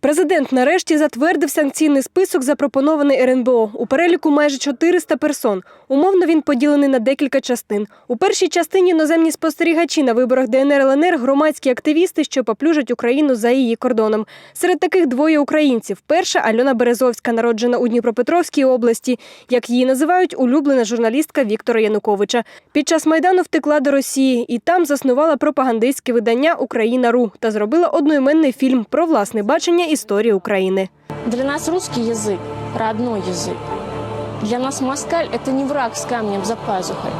Президент нарешті затвердив санкційний список, запропонований РНБО. У переліку майже 400 персон. Умовно він поділений на декілька частин. У першій частині іноземні спостерігачі на виборах ДНР ЛНР, громадські активісти, що поплюжать Україну за її кордоном. Серед таких двоє українців. Перша Альона Березовська, народжена у Дніпропетровській області. Як її називають, улюблена журналістка Віктора Януковича. Під час майдану втекла до Росії і там заснувала пропагандистське видання Україна.ру та зробила одноіменний фільм про власне бачення історії України. Для нас русский язык – родной язык. Для нас москаль – это не враг с камнем за пазухой,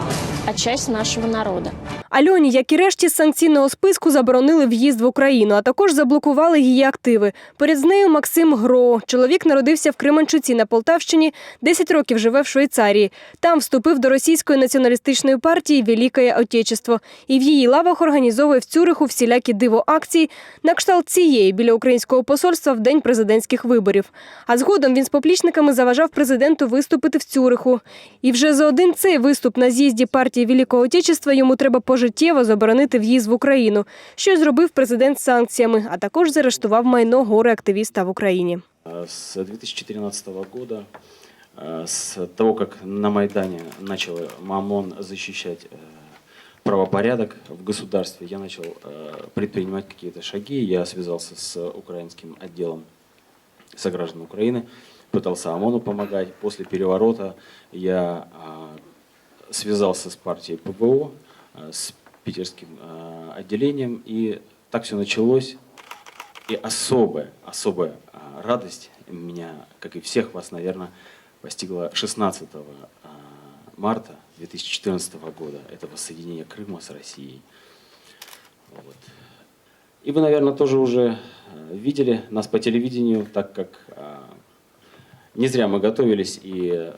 а часть нашего народа. Альоні, як і решті з санкційного списку, заборонили в'їзд в Україну, а також заблокували її активи. Поряд з нею Максим Гро. Чоловік народився в Кременчуці на Полтавщині, 10 років живе в Швейцарії. Там вступив до російської націоналістичної партії Великое Отечество і в її лавах організовує в Цюриху всілякі диво акції на кшталт цієї біля українського посольства в день президентських виборів. А згодом він з поплічниками заважав президенту виступити в Цюриху. І вже за один цей виступ на з'їзді партії Великого Отечества йому треба пожиттєво заборонити в'їзд в Україну, що й зробив президент з санкціями, а також заарештував майно горе активіста в Україні. А С 2013 года, э, с того, как на Майдане начал МАМОН защищать э, правопорядок в государстве, я начал э, предпринимать какие-то шаги. Я связался с украинским отделом сограждан Украины, пытался ОМОНу помогать. После переворота я а, связался с партией ПВО, а, с питерским а, отделением, и так все началось. И особая, особая а, радость меня, как и всех вас, наверное, постигла 16 а, марта 2014 года. Это воссоединение Крыма с Россией. Вот. И вы, наверное, тоже уже видели нас по телевидению, так как не зря мы готовились и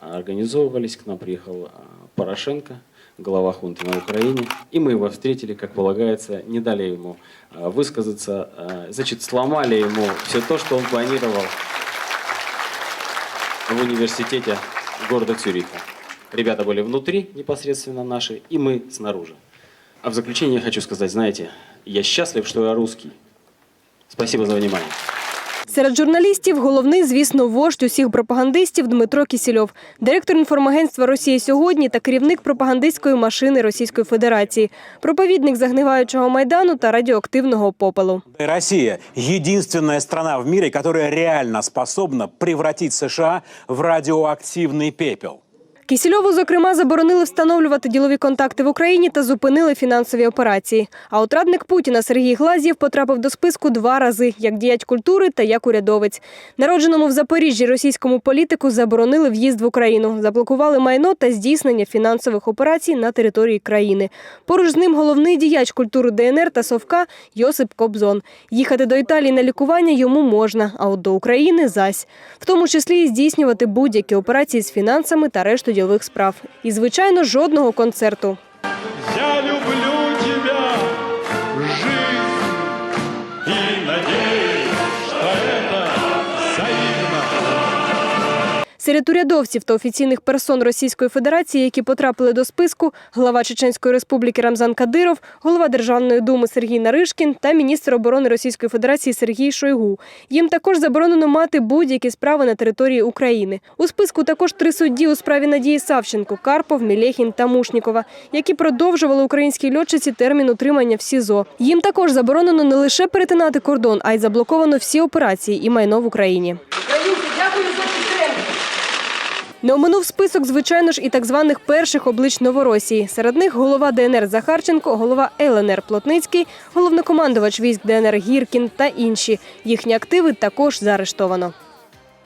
организовывались. К нам приехал Порошенко, глава хунты на Украине. И мы его встретили, как полагается, не дали ему а, высказаться, а, значит, сломали ему все то, что он планировал в университете города Цюриха. Ребята были внутри непосредственно наши, и мы снаружи. А в заключение я хочу сказать, знаете, я счастлив, что я русский. Спасибо за внимание. Серед журналістів головний, звісно, вождь усіх пропагандистів Дмитро Кісільов, директор інформагентства Росія сьогодні та керівник пропагандистської машини Російської Федерації, проповідник загниваючого майдану та радіоактивного попелу. Росія єдина страна в світі, яка реально способна превратити США в радіоактивний пепел. Кісільову, зокрема, заборонили встановлювати ділові контакти в Україні та зупинили фінансові операції. А от радник Путіна Сергій Глазєв потрапив до списку два рази як діяч культури та як урядовець. Народженому в Запоріжжі російському політику заборонили в'їзд в Україну, заблокували майно та здійснення фінансових операцій на території країни. Поруч з ним головний діяч культури ДНР та Совка Йосип Кобзон. Їхати до Італії на лікування йому можна, а от до України зась, в тому числі і здійснювати будь-які операції з фінансами та решту ділових справ. І, звичайно, жодного концерту. Серед урядовців та офіційних персон Російської Федерації, які потрапили до списку, глава Чеченської Республіки Рамзан Кадиров, голова Державної думи Сергій Наришкін та міністр оборони Російської Федерації Сергій Шойгу. Їм також заборонено мати будь-які справи на території України. У списку також три судді у справі Надії Савченко, Карпов, Мілехін та Мушнікова, які продовжували українській льотчиці термін утримання в СІЗО. Їм також заборонено не лише перетинати кордон, а й заблоковано всі операції і майно в Україні. Не оминув список, звичайно ж, і так званих перших облич Новоросії. Серед них голова ДНР Захарченко, голова ЛНР Плотницький, головнокомандувач військ ДНР Гіркін та інші. Їхні активи також заарештовано.